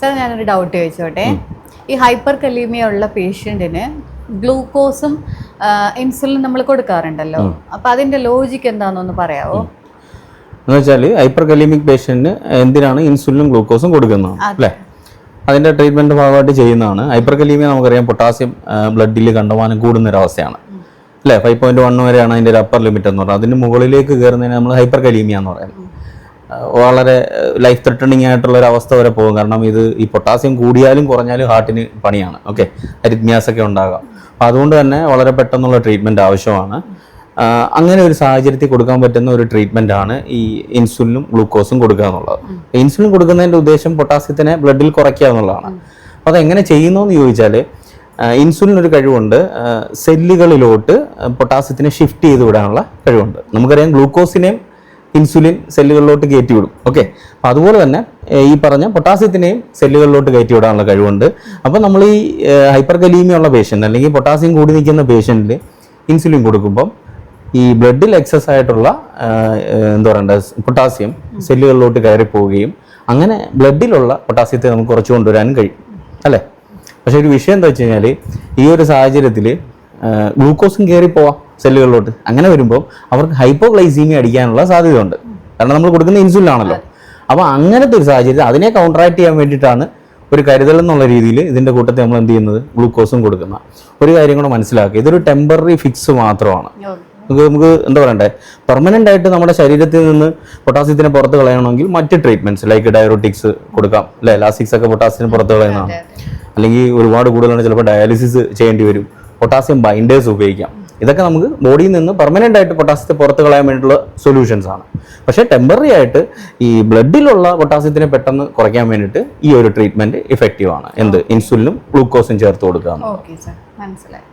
Sir ഞാനൊരു doubt ചോദിച്ചോട്ടെ? ഈ ഹൈപ്പർ കലീമിയ ഉള്ള പേഷ്യന്റിന് ഗ്ലൂക്കോസും ഇൻസുലിൻ നമ്മൾ കൊടുക്കാറുണ്ടല്ലോ. അപ്പം അതിന്റെ ലോജിക്ക് എന്താണെന്നൊന്ന് പറയാമോ എന്ന് വെച്ചാൽ ഹൈപ്പർ കലീമിക് പേഷ്യന്റിന് എന്തിനാണ് ഇൻസുലിനും ഗ്ലൂക്കോസും കൊടുക്കുന്നത്? അല്ലേ? അതിന്റെ ട്രീറ്റ്മെന്റ് ഭാഗമായിട്ട് ചെയ്യുന്നതാണ്. ഹൈപ്പർ കലീമിയ നമുക്കറിയാം പൊട്ടാസ്യം ബ്ലഡിൽ കണ്ടമാനം കൂടുന്ന ഒരു അവസ്ഥയാണ് അല്ലേ? ഫൈവ് പോയിന്റ് വൺ വരെയാണ് അതിന്റെ ഒരു അപ്പർ ലിമിറ്റ് എന്ന് പറയുന്നത് അതിന് മുകളിലേക്ക് കയറുന്നതിന് നമ്മൾ ഹൈപ്പർ കലീമിയ എന്ന് പറയുന്നത്. വളരെ ലൈഫ് ത്രെട്ടണിങ് ആയിട്ടുള്ള ഒരു അവസ്ഥ വരെ പോകും. കാരണം ഇത് ഈ പൊട്ടാസ്യം കൂടിയാലും കുറഞ്ഞാലും ഹാർട്ടിന് പണിയാണ്. ഓക്കെ അരിത്മിയാസ് ഒക്കെ ഉണ്ടാകാം. അപ്പോൾ അതുകൊണ്ട് തന്നെ വളരെ പെട്ടെന്നുള്ള ട്രീറ്റ്മെന്റ് ആവശ്യമാണ്. അങ്ങനെ ഒരു സാഹചര്യത്തിൽ കൊടുക്കാൻ പറ്റുന്ന ഒരു ട്രീറ്റ്മെന്റ് ആണ് ഈ ഇൻസുലിനും ഗ്ലൂക്കോസും കൊടുക്കുക എന്നുള്ളത്. ഇൻസുലിൻ കൊടുക്കുന്നതിന്റെ ഉദ്ദേശം പൊട്ടാസ്യത്തിനെ ബ്ലഡിൽ കുറയ്ക്കുക എന്നുള്ളതാണ്. അപ്പോൾ അതെങ്ങനെ ചെയ്യുന്നു എന്ന് ചോദിച്ചാൽ ഇൻസുലിൻ ഒരു കഴിവുണ്ട്. സെല്ലുകളിലോട്ട് പൊട്ടാസ്യത്തിനെ ഷിഫ്റ്റ് ചെയ്ത് വിടാനുള്ള കഴിവുണ്ട്. നമുക്കറിയാം ഗ്ലൂക്കോസിനെയും ഇൻസുലിൻ സെല്ലുകളിലോട്ട് കയറ്റി വിടും ഓക്കെ? അപ്പോൾ അതുപോലെ തന്നെ ഈ പറഞ്ഞ പൊട്ടാസ്യത്തിനെയും സെല്ലുകളിലോട്ട് കയറ്റി വിടാനുള്ള കഴിവുണ്ട്. അപ്പോൾ നമ്മൾ ഈ ഹൈപ്പർ കലീമിയ ഉള്ള പേഷ്യന്റ് അല്ലെങ്കിൽ പൊട്ടാസ്യം കൂടി നിൽക്കുന്ന പേഷ്യന്റിൽ ഇൻസുലിൻ കൊടുക്കുമ്പം ഈ ബ്ലഡിൽ എക്സസ് ആയിട്ടുള്ള എന്താ പറയണ്ടത് പൊട്ടാസ്യം സെല്ലുകളിലോട്ട് കയറി പോവുകയും അങ്ങനെ ബ്ലഡിലുള്ള പൊട്ടാസ്യത്തെ നമുക്ക് കുറച്ച് കൊണ്ടുവരാനും കഴിയും. അല്ലേ? പക്ഷേ ഒരു വിഷയം എന്താ വെച്ച് കഴിഞ്ഞാൽ ഈ ഒരു സാഹചര്യത്തിൽ ഗ്ലൂക്കോസും കയറി പോവാം സെല്ലുകളിലോട്ട്. അങ്ങനെ വരുമ്പോൾ അവർക്ക് ഹൈപ്പോഗ്ലൈസീമിയ അടിക്കാനുള്ള സാധ്യതയുണ്ട്. കാരണം നമ്മൾ കൊടുക്കുന്ന ഇൻസുലിൻ ആണല്ലോ. അപ്പോൾ അങ്ങനത്തെ ഒരു സാഹചര്യത്തിൽ അതിനെ കൗണ്ടറാക്ട് ചെയ്യാൻ വേണ്ടിയിട്ടാണ് ഒരു കരുതൽ എന്നുള്ള രീതിയിൽ ഇതിന്റെ കൂട്ടത്തിൽ നമ്മൾ എന്ത് ചെയ്യുന്നത്? ഗ്ലൂക്കോസും കൊടുക്കുന്ന ഒരു കാര്യം കൂടെ മനസ്സിലാക്കുക. ഇതൊരു ടെമ്പററി ഫിക്സ് മാത്രമാണ്. നമുക്ക് നമുക്ക് എന്താ പറയണ്ടേ? പെർമനന്റ് ആയിട്ട് നമ്മുടെ ശരീരത്തിൽ നിന്ന് പൊട്ടാസ്യത്തിനെ പുറത്ത് കളയണമെങ്കിൽ മറ്റ് ട്രീറ്റ്മെന്റ്സ് ലൈക്ക് ഡയറോട്ടിക്സ് കൊടുക്കാം. അല്ലെ? ലാസിക്സ് ഒക്കെ പൊട്ടാസ്യത്തിന് പുറത്ത് കളയുന്നതാണ്. അല്ലെങ്കിൽ ഒരുപാട് കൂടുതലാണ് ചിലപ്പോൾ ഡയാലിസിസ് ചെയ്യേണ്ടി വരും. പൊട്ടാസ്യം ബൈൻഡേഴ്സ് ഉപയോഗിക്കാം. ഇതൊക്കെ നമുക്ക് ബോഡിയിൽ നിന്ന് പെർമനന്റ് ആയിട്ട് പൊട്ടാസ്യത്തെ പുറത്ത് കളയാൻ വേണ്ടിയിട്ടുള്ള സൊല്യൂഷൻസ് ആണ്. പക്ഷേ ടെമ്പററി ആയിട്ട് ഈ ബ്ലഡിലുള്ള പൊട്ടാസ്യത്തിനെ പെട്ടെന്ന് കുറയ്ക്കാൻ വേണ്ടിയിട്ട് ഈ ഒരു ട്രീറ്റ്മെന്റ് ഇഫക്റ്റീവ് ആണ്. എന്ത്? ഇൻസുലിനും ഗ്ലൂക്കോസും ചേർത്ത് കൊടുക്കുക എന്നുള്ളത്. ഓക്കെ സാർ മനസ്സിലായി.